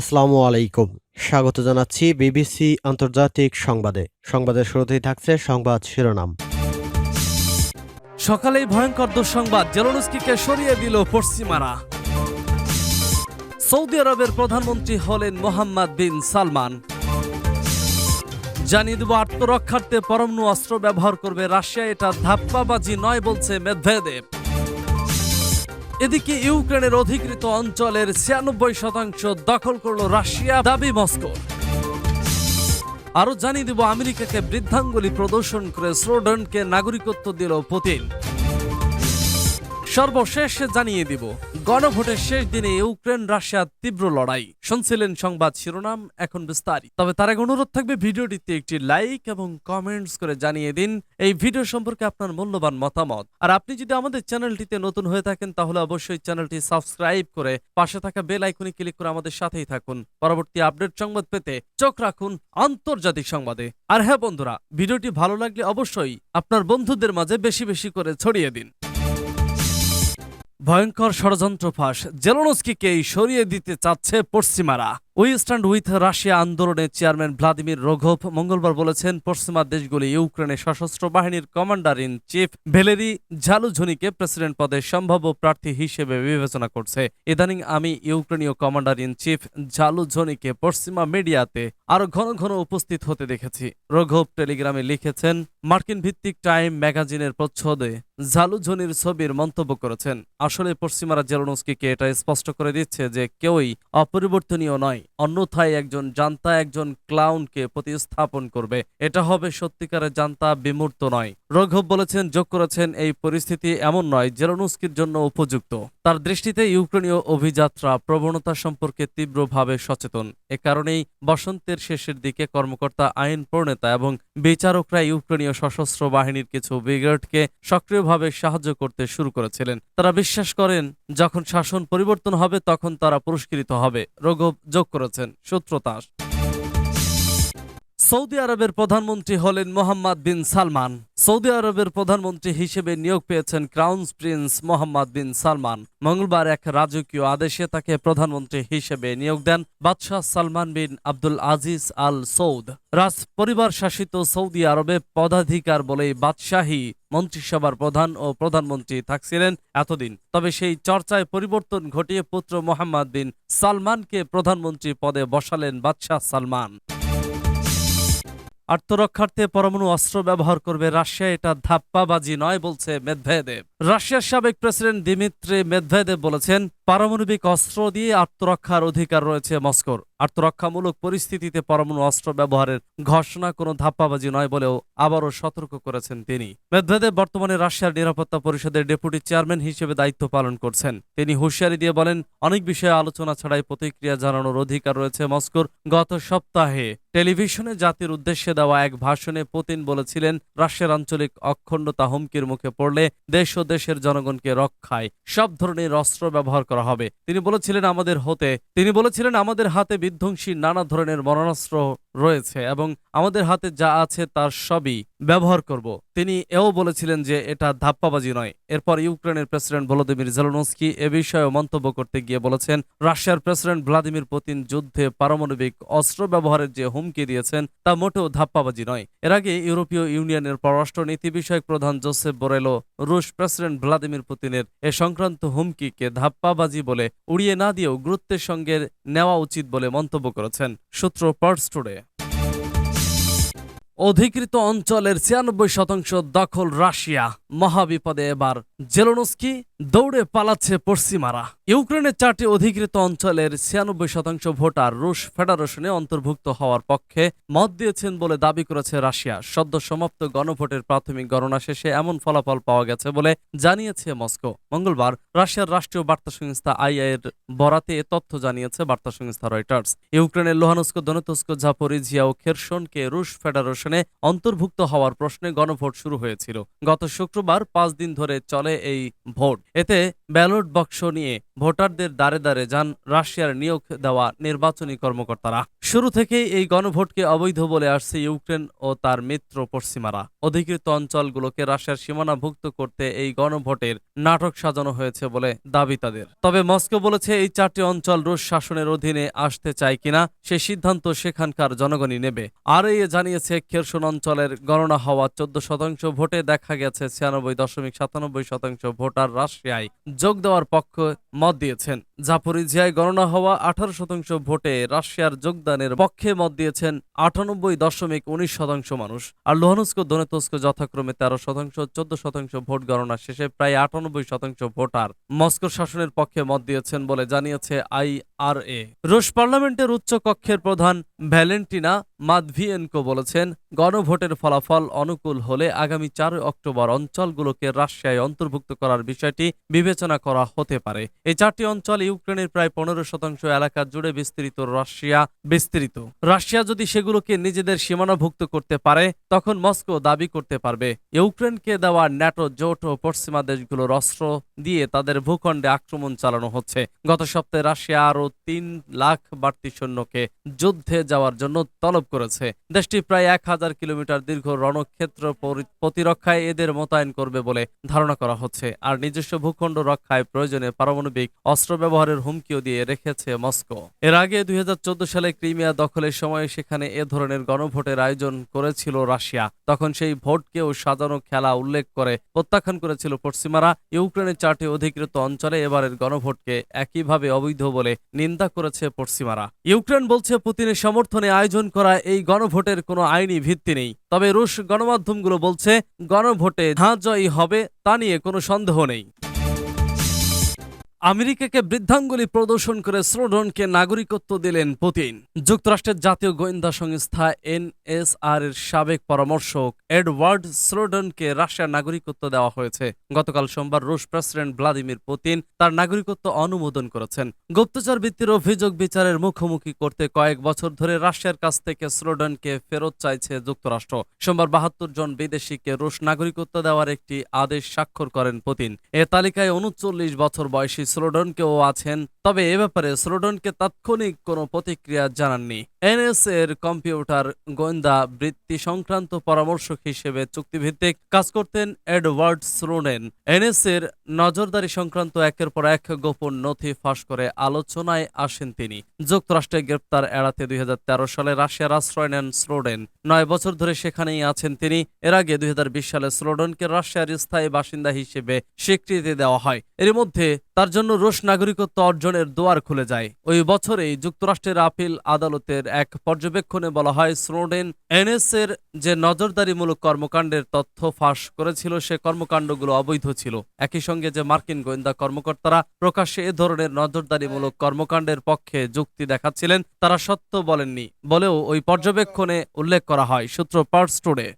আসসালামু আলাইকুম। স্বাগত জানাচ্ছি বিবিসি আন্তর্জাতিক সংবাদে। সংবাদের শুরুতেই থাকছে সংবাদ শিরোনাম। সকালেই ভয়ঙ্কর দুঃসংবাদ, জেলোনস্কিকে সরিয়ে দিল পশ্চিমারা। সৌদি আরবের প্রধানমন্ত্রী হলেন মোহাম্মদ বিন সালমান। জানিয়ে দেব, আত্মরক্ষার্থে পরমাণু অস্ত্র ব্যবহার করবে রাশিয়া, এটা ধাপ্পাবাজি নয় বলছে মেদভেদেব। এদিকে ইউক্রেনের অধিকৃত অঞ্চলের ছিয়ানব্বই শতাংশ দখল করল রাশিয়া, দাবি মস্কো আরও জানিয়ে দেব, আমেরিকাকে বৃদ্ধাঙ্গুলি প্রদর্শন করে স্লোডনকে নাগরিকত্ব দিল পুতিন। সর্বশেষ জানিয়ে দিব। গণভোটের শেষ দিনে ইউক্রেন রাশিয়ার তীব্র লড়াই। শুনছিলেন সংবাদ শিরোনাম, এখন বিস্তারিত। তবে তার আগে অনুরোধ থাকবে ভিডিওটিতে একটি লাইক এবং কমেন্টস করে জানিয়ে দিন এই ভিডিও সম্পর্কে আপনার মূল্যবান মতামত। আর আপনি যদি আমাদের চ্যানেলটিতে নতুন হয়ে থাকেন, তাহলে অবশ্যই চ্যানেলটি সাবস্ক্রাইব করে পাশে থাকা বেল আইকনে ক্লিক করে আমাদের সাথেই থাকুন। পরবর্তী আপডেট সংবাদ পেতে চোখ রাখুন আন্তর্জাতিক সংবাদে। আর হ্যাঁ বন্ধুরা, ভিডিওটি ভালো লাগলে অবশ্যই আপনার বন্ধুদের মাঝে বেশি বেশি করে ছড়িয়ে দিন। ভয়ঙ্কর ষড়যন্ত্র ফাঁস জেলোনস্কিকেই সরিয়ে দিতে চাচ্ছে পশ্চিমারা। স্ট্যান্ড উইথ রাশিয়া আন্দোলনের চেয়ারম্যান ভ্লাদিমির রোঘভ মঙ্গলবার বলেছেন, পশ্চিমা দেশগুলি ইউক্রেনের সশস্ত্র বাহিনীর কমান্ডার ইন চিফ ভেলেরি ঝালুঝনিকে প্রেসিডেন্ট পদে সম্ভাব্য প্রার্থী হিসেবে বিবেচনা করছে। ইদানিং আমি ইউক্রেনীয় কমান্ডার ইন চিফ ঝালুঝনিকে পশ্চিমা মিডিয়াতে আরও ঘন ঘন উপস্থিত হতে দেখেছি। রোঘভ টেলিগ্রামে লিখেছেন, মার্কিন ভিত্তিক টাইম ম্যাগাজিনের প্রচ্ছদে ঝালুঝনির ছবির মন্তব্য করেছেন। আসলে পশ্চিমারা জেলোনস্কিকে এটা স্পষ্ট করে দিচ্ছে যে কেউই অপরিবর্তনীয় নয়। অন্যথায় একজন জান্তা, একজন ক্লাউনকে প্রতিস্থাপন করবে। এটা হবে সত্যিকারের জান্তা বিমূর্ত নয়। রঘব বলেছেন, যোগ করেছেন, এই পরিস্থিতি এমন নয় জেলোনস্কির জন্য উপযুক্ত। তার দৃষ্টিতে ইউক্রেনীয় অভিযাত্রা প্রবণতা সম্পর্কে তীব্রভাবে সচেতন। এ কারণেই বসন্তের শেষের দিকে কর্মকর্তা, আইন প্রণেতা এবং বিচারকরা ইউক্রেনীয় সশস্ত্র বাহিনীর কিছু ব্রিগেডকে সক্রিয়ভাবে সাহায্য করতে শুরু করেছিলেন। তারা বিশ্বাস করেন, যখন শাসন পরিবর্তন হবে, তখন তারা পুরস্কৃত হবে। রঘব যোগ করেছেন সূত্রতাস সৌদি আরবের প্রধানমন্ত্রী হলেন মোহাম্মদ বিন সালমান। সৌদি আরবের প্রধানমন্ত্রী হিসেবে নিয়োগ পেয়েছেন crown prince Mohammed bin Salman. মঙ্গলবার এক রাজকীয় আদেশে তাকে প্রধানমন্ত্রী হিসেবে নিয়োগ দেন বাদশাহ সালমান বিন আব্দুল আজিজ আল সৌদ। রাজ পরিবার শাসিত সৌদি আরবে পদাধিকার বলেই বাদশাহী মন্ত্রিসভার প্রধান ও প্রধানমন্ত্রী থাকছিলেন এতদিন। তবে সেই চর্চায় পরিবর্তন ঘটিয়ে পুত্র মোহাম্মদ বিন সালমানকে প্রধানমন্ত্রী পদে বসালেন বাদশাহ সালমান। আত্মরক্ষার্থে পরমাণু অস্ত্র ব্যবহার করবে রাশিয়া, এটা ধাপ্পাবাজি নয়, বলছে মেদভেদেব। রাশিয়ার সাবেক প্রেসিডেন্ট দিমিত্রি মেদভেদেব বলেছেন পারমাণবিক অস্ত্র দিয়ে আত্মরক্ষার অধিকার রয়েছে মস্কোর। আত্মরক্ষামূলক পরিস্থিতিতে পরমাণু অস্ত্র ব্যবহারের ঘোষণা কোনো ধাপ্পাবাজি নয় বলেও আবারও সতর্ক করেছেন তিনি। মেদভেদেব বর্তমানে রাশিয়ার নিরাপত্তা পরিষদের ডেপুটি চেয়ারম্যান হিসেবে দায়িত্ব পালন করছেন। তিনি হুঁশিয়ারি দিয়ে বলেন, অনেক বিষয়ে আলোচনা ছাড়াই প্রতিক্রিয়া জানানোর অধিকার রয়েছে মস্কোর। গত সপ্তাহে টেলিভিশনে জাতির উদ্দেশ্যে দেওয়া এক ভাষণে পুতিন বলেছিলেন, রাশিয়ার আঞ্চলিক অখণ্ডতা হুমকির মুখে পড়লে দেশ ও দেশের জনগণকে রক্ষায় সব ধরনের অস্ত্র ব্যবহার করা হবে। তিনি বলেছিলেন আমাদের হতে তিনি বলেছিলেন আমাদের হাতে বিধ্বংসী নানা ধরনের মরণাস্ত্র রয়েছে এবং আমাদের হাতে যা আছে তার সবই ব্যবহার করব। তিনি এও বলেছিলেন যে এটা ধাপ্পাবাজি নয়। এরপর ইউক্রেনের প্রেসিডেন্ট ভলোদিমির জেলোনস্কি এ বিষয়ে মন্তব্য করতে গিয়ে বলেছেন, রাশিয়ার প্রেসিডেন্ট ভ্লাদিমির পুতিন যুদ্ধে পারমাণবিক অস্ত্র ব্যবহারের যে হুমকি দিয়েছেন, তা মোটেও ধাপ্পাবাজি নয়। এর আগে ইউরোপীয় ইউনিয়নের পররাষ্ট্রনীতি বিষয়ক প্রধান জোসেফ বোরেলো রুশ প্রেসিডেন্ট ভ্লাদিমির পুতিনের এ সংক্রান্ত হুমকিকে ধাপ্পাবাজি বলে উড়িয়ে না দিয়েও গুরুত্বের সঙ্গে নেওয়া উচিত বলে মন্তব্য করেছেন। সূত্র পার্স টুডে। অধিকৃত অঞ্চলের ছিয়ানব্বই শতাংশ দখল রাশিয়া। মহাবিপদে এবার জেলোনস্কি দৌড়ে পালাচ্ছে পশ্চিমারা। ইউক্রেনের চারটি অধিকৃত অঞ্চলের ছিয়ানব্বই শতাংশ ভোটার রুশ ফেডারেশনে অন্তর্ভুক্ত হওয়ার পক্ষে মত দিয়েছেন বলে দাবি করেছে রাশিয়া। সদ্য সমাপ্ত গণভোটের প্রাথমিক গণনা শেষে এমন ফলাফল পাওয়া গেছে বলে জানিয়েছে মস্কো। মঙ্গলবার রাশিয়ার রাষ্ট্রীয় বার্তা সংস্থা আইআইয়ের বরাতে এ তথ্য জানিয়েছে বার্তা সংস্থা রয়টার্স। ইউক্রেনের লোহানস্ক, দনেতস্ক ঝাপরিঝিয়া ও খেরসনকে রুশ ফেডারেশনে অন্তর্ভুক্ত হওয়ার প্রশ্নে গণভোট শুরু হয়েছিল। গত শুক্রবার পাঁচ দিন ধরে চলে এই ভোট। এতে ব্যালট বাক্স নিয়ে ভোটারদের দ্বারে দ্বারে যান রাশিয়ার নিয়োগ দেওয়া নির্বাচনী কর্মকর্তারা। শুরু থেকেই এই গণভোটকে অবৈধ বলে আসছে ইউক্রেন ও তার মিত্র পশ্চিমারা। অধিকৃত অঞ্চলগুলোকে রাশিয়ার সীমানাভুক্ত করতে এই গণভোটের নাটক সাজানো হয়েছে বলে দাবি তাদের। তবে মস্কো বলেছে এই চারটি অঞ্চল রুশ শাসনের অধীনে আসতে চায় কিনা, সে সিদ্ধান্ত সেখানকার জনগণই নেবে। আর এ জানিয়েছে খেরসন অঞ্চলের গণনা হওয়া চোদ্দ শতাংশ ভোটে দেখা গেছে ছিয়ানব্বই দশমিক সাতানব্বই শতাংশ ভোটার রাশিয়ায় যোগ দেওয়ার পক্ষে মত দিয়েছেন। জাপোরিজিয়ায় গণনা হওয়া আঠারো শতাংশ ভোটে রাশিয়ার যোগদানের পক্ষে মত দিয়েছেন আটানব্বই দশমিক উনিশ শতাংশ মানুষ। আর লোহানুস্ক, দোনেতস্ক যথাক্রমে তেরো শতাংশ, চোদ্দ শতাংশ ভোট গণনা শেষে প্রায় আটানব্বই শতাংশ ভোটার। মস্কোর শাসনের পক্ষে মত দিয়েছেন বলে জানিয়েছে আইআরএ রুশ পার্লামেন্টের উচ্চ কক্ষের প্রধান ভ্যালেন্টিনা মাদভিয়েনকো বলেছেন, গণভোটের ফলাফল অনুকূল হলে আগামী চার অক্টোবর অঞ্চলগুলোকে রাশিয়ায় অন্তর্ভুক্ত করার বিষয়টি বিবেচনা করা হতে পারে। এই চারটি অঞ্চল ইউক্রেনের প্রায় পনেরো শতাংশ এলাকা জুড়ে বিস্তৃত রাশিয়া বিস্তৃত। রাশিয়া যদি সেগুলোকে নিজেদের সীমানাভুক্ত করতে পারে, তখন মস্কো দাবি করতে পারবে। ইউক্রেনকে দেওয়া ন্যাটো জোট ও পশ্চিমা দেশগুলোর অস্ত্র দিয়ে তাদের ভূখণ্ডে আক্রমণ চালানো হচ্ছে। গত সপ্তাহে রাশিয়া আরও তিন লাখ বাড়তি সৈন্যকে যুদ্ধে যাওয়ার জন্য তলব করেছে। দেশটি প্রায় এক হাজার কিলোমিটার দীর্ঘ রণক্ষেত্র প্রতিরক্ষায় এদের মোতায়েন করবে বলে ধারণা করা হচ্ছে। আর নিজস্ব ভূখণ্ড রক্ষায় প্রয়োজনে পারমাণবিক অস্ত্র ব্যবহারের হুমকিও দিয়ে রেখেছে মস্কো। এর আগে দুই সালে ক্রিমিয়া দখলের সময় সেখানে এ ধরনের গণভোটের আয়োজন করেছিল রাশিয়া। তখন সেই ভোটকেও সাজানো খেলা উল্লেখ করে প্রত্যাখ্যান করেছিল পশ্চিমারা। ইউক্রেনের চারটি অধিকৃত অঞ্চলে এবারের গণভোটকে একইভাবে অবৈধ বলে নিন্দা করেছে পশ্চিমারা। ইউক্রেন বলছে, পুতিনের সমর্থনে আয়োজন করা এই গণভোটের কোনো আইনি ভিত্তি নেই। তবে রুশ গণমাধ্যমগুলো বলছে, গণভোটে হাঁ জয়ী হবে তা নিয়ে কোনো সন্দেহ নেই। আমেরিকাকে বৃদ্ধাঙ্গুলি প্রদর্শন করে স্লোডনকে নাগরিকত্ব দিলেন পুতিন। যুক্তরাষ্ট্রের জাতীয় গোয়েন্দা সংস্থা এনএসআর এর সাবেক পরামর্শক এডওয়ার্ড স্লোডনকে রাশিয়ার নাগরিকত্ব দেওয়া হয়েছে। গতকাল সোমবার রুশ প্রেসিডেন্ট ভ্লাদিমির পুতিন তার নাগরিকত্ব অনুমোদন করেছেন। গুপ্তচর ভিত্তির অভিযোগ বিচারের মুখোমুখি করতে কয়েক বছর ধরে রাশিয়ার কাছ থেকে স্লোডনকে ফেরত চাইছে যুক্তরাষ্ট্র। সোমবার বাহাত্তর জন বিদেশিকে রুশ নাগরিকত্ব দেওয়ার একটি আদেশ স্বাক্ষর করেন পুতিন। এ তালিকায় উনচল্লিশ বছর বয়সী স্লোডনকেও আছেন, তবে এ ব্যাপারে স্লোডনকে তাৎক্ষণিক কোনো প্রতিক্রিয়া জানাননি। এনএস এর কম্পিউটার গোয়েন্দা বৃত্তি সংক্রান্ত পরামর্শক হিসেবে চুক্তিভিত্তিক কাজ করতেন এডওয়ার্ড স্লোডেন। এনএস এর নজরদারি সংক্রান্ত একের পর এক গোপন নথি ফাঁস করে আলোচনায় আসেন তিনি। যুক্তরাষ্ট্রে গ্রেপ্তার এড়াতে দুই হাজার তেরো সালে রাশিয়ার আশ্রয় নেন স্লোডেন। নয় বছর ধরে সেখানেই আছেন তিনি। এর আগে দুই হাজার বিশ সালে স্লোডনকে রাশিয়ার স্থায়ী বাসিন্দা হিসেবে স্বীকৃতি দেওয়া হয়। এর মধ্যে তার জন্য রুশ নাগরিকত্ব অর্জনের দোয়ার খুলে যায়। ওই বছরেই যুক্তরাষ্ট্রের আপিল আদালতের এক পর্যবেক্ষণে বলা হয়, স্নোডেন এনএস এর যে নজরদারিমূলক কর্মকাণ্ডের তথ্য ফাঁস করেছিল, সে কর্মকাণ্ডগুলো অবৈধ ছিল। একই সঙ্গে যে মার্কিন গোয়েন্দা কর্মকর্তারা প্রকাশ্যে এ ধরনের নজরদারিমূলক কর্মকাণ্ডের পক্ষে যুক্তি দেখাচ্ছিলেন, তারা সত্য বলেননি বলেও ওই পর্যবেক্ষণে উল্লেখ করা হয়, সূত্র পার্স টুডে।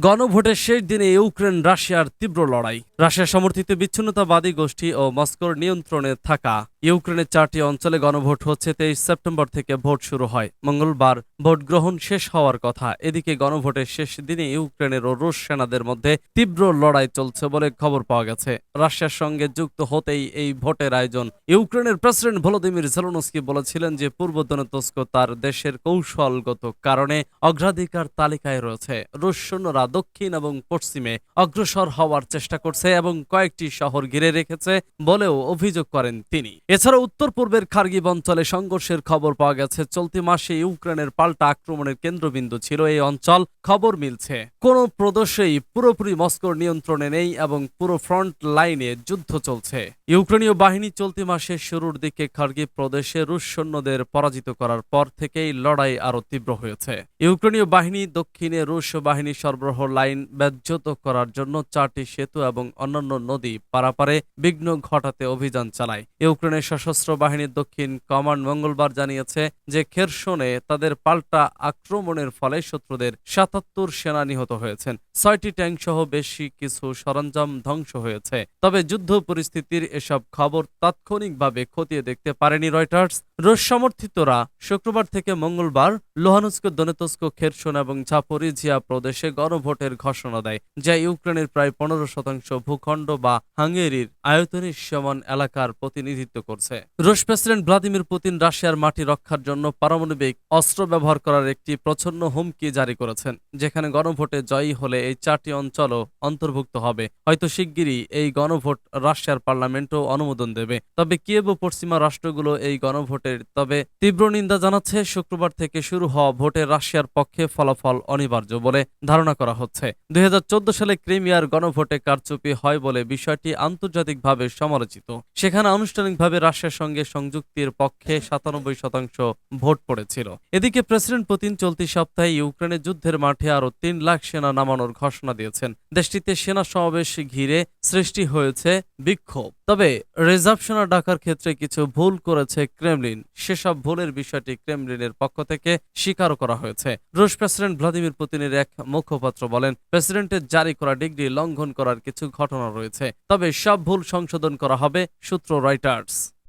গণভোটের শেষ দিনে ইউক্রেন রাশিয়ার তীব্র লড়াই। রাশিয়া সমর্থিত বিচ্ছিন্নতাবাদী গোষ্ঠী ও মস্কোর নিয়ন্ত্রণে থাকা। ইউক্রেনের চারটি অঞ্চলে গণভোট হচ্ছে তেইশ সেপ্টেম্বর থেকে ভোট শুরু হয়। মঙ্গলবার ভোট গ্রহণ শেষ হওয়ার কথা। এদিকে গণভোটের শেষ দিনে ইউক্রেনের ও রুশ সেনাদের মধ্যে তীব্র লড়াই চলছে বলে খবর পাওয়া গেছে। রাশিয়ার সঙ্গে যুক্ত হতেই এই ভোটের আয়োজন। ইউক্রেনের প্রেসিডেন্ট ভলোদিমির জেলনস্কি বলেছিলেন যে, পূর্ব দনেতস্ক তার দেশের কৌশলগত কারণে অগ্রাধিকার তালিকায় রয়েছে। রুশ সৈন্যরা দক্ষিণ এবং পশ্চিমে অগ্রসর হওয়ার চেষ্টা করছে এবং কয়েকটি শহর ঘিরে রেখেছে বলেও অভিযোগ করেন তিনি। এছাড়া উত্তর পূর্বের খার্গিব অঞ্চলে সংঘর্ষের খবর পাওয়া গেছে। চলতি মাসে ইউক্রেনের পাল্টা আক্রমণের কেন্দ্রবিন্দু ছিল এই অঞ্চল। খবর মিলছে। কোন প্রদেশেই পুরোপুরি মস্কোর নিয়ন্ত্রণে নেই এবং পুরো ফ্রন্ট লাইনে যুদ্ধ চলছে। ইউক্রেনীয় বাহিনী চলতি মাসের শুরুর দিকে খার্গিব প্রদেশে রুশ সৈন্যদের পরাজিত করার পর থেকেই লড়াই আরও তীব্র হয়েছে। ইউক্রেনীয় বাহিনী দক্ষিণে রুশ বাহিনী সরবরাহ লাইন ব্যাহত করার জন্য চারটি সেতু এবং অন্যান্য নদী পারাপারে বিঘ্ন ঘটাতে অভিযান চালায়। ইউক্রেনের সশস্ত্র বাহিনীর দক্ষিণ কমান্ড মঙ্গলবার জানিয়েছে যে খেরসনে তাদের পাল্টা আক্রমণের ফলে শত্রুদের সাতাত্তর সেনা নিহত হয়েছেন। ছয়টি ট্যাঙ্ক সহ বেশি কিছু সরঞ্জাম ধ্বংস হয়েছে। তবে যুদ্ধ পরিস্থিতির এসব খবর তাৎক্ষণিকভাবে খতিয়ে দেখতে পারেনি রয়টার্স। রুশ সমর্থিতরা শুক্রবার থেকে মঙ্গলবার লোহানুস্ক, দনেতস্ক, খেরসন এবং ঝাপরিঝিয়া প্রদেশে গণভোটের ঘোষণা দেয়, যা ইউক্রেনের প্রায় পনেরো শতাংশ ভূখণ্ড বা হাঙ্গেরির আয়তনের সমান এলাকার প্রতিনিধিত্ব করছে। রুশ প্রেসিডেন্ট ভ্লাদিমির পুতিন রাশিয়ার মাটি রক্ষার জন্য পারমাণবিক অস্ত্র ব্যবহার করার একটি প্রচ্ছন্ন হুমকি জারি করেছেন, যেখানে গণভোটে জয়ী হলে এই চারটি অঞ্চলও অন্তর্ভুক্ত হবে। হয়তো শিগগিরই এই গণভোট রাশিয়ার পার্লামেন্টও অনুমোদন দেবে। তবে কিয়েভ ও পশ্চিমা রাষ্ট্রগুলো এই গণভোটের তবে তীব্র নিন্দা জানাচ্ছে। শুক্রবার থেকে শুরু হওয়া ভোটে রাশিয়ার পক্ষে ফলাফল অনিবার্য বলে ধারণা করা হচ্ছে। দুই হাজার চোদ্দ সালে ক্রিমিয়ার গণভোটে কারচুপি হয় বলে বিষয়টি আন্তর্জাতিকভাবে সমালোচিত। সেখানে আনুষ্ঠানিকভাবে রাশিয়ার সঙ্গে সংযুক্তির পক্ষে সাতানব্বই শতাংশ ভোট পড়েছিল। এদিকে প্রেসিডেন্ট পুতিন চলতি সপ্তাহে ইউক্রেনের যুদ্ধের মাঠে আরও তিন লাখ সেনা নামানোর ঘোষণা দিয়েছেন। দেশটিতে সেনা সমাবেশ ঘিরে সৃষ্টি হয়েছে বিক্ষোভ। তবে রিজার্ভ সেনা ডাকার ক্ষেত্রে কিছু ভুল করেছে ক্রেমলিন। সেসব ভুলের বিষয়টি ক্রেমলিনের পক্ষ থেকে স্বীকার করা হয়েছে। রুশ প্রেসিডেন্ট ভ্লাদিমির পুতিনের এক মুখপাত্র বলেন, প্রেসিডেন্টের জারি করা ডিগ্রি লঙ্ঘন করার কিছু ঘটনা রয়েছে। তবে সব ভুল সংশোধন করা হবে, সূত্র রয়টার্স।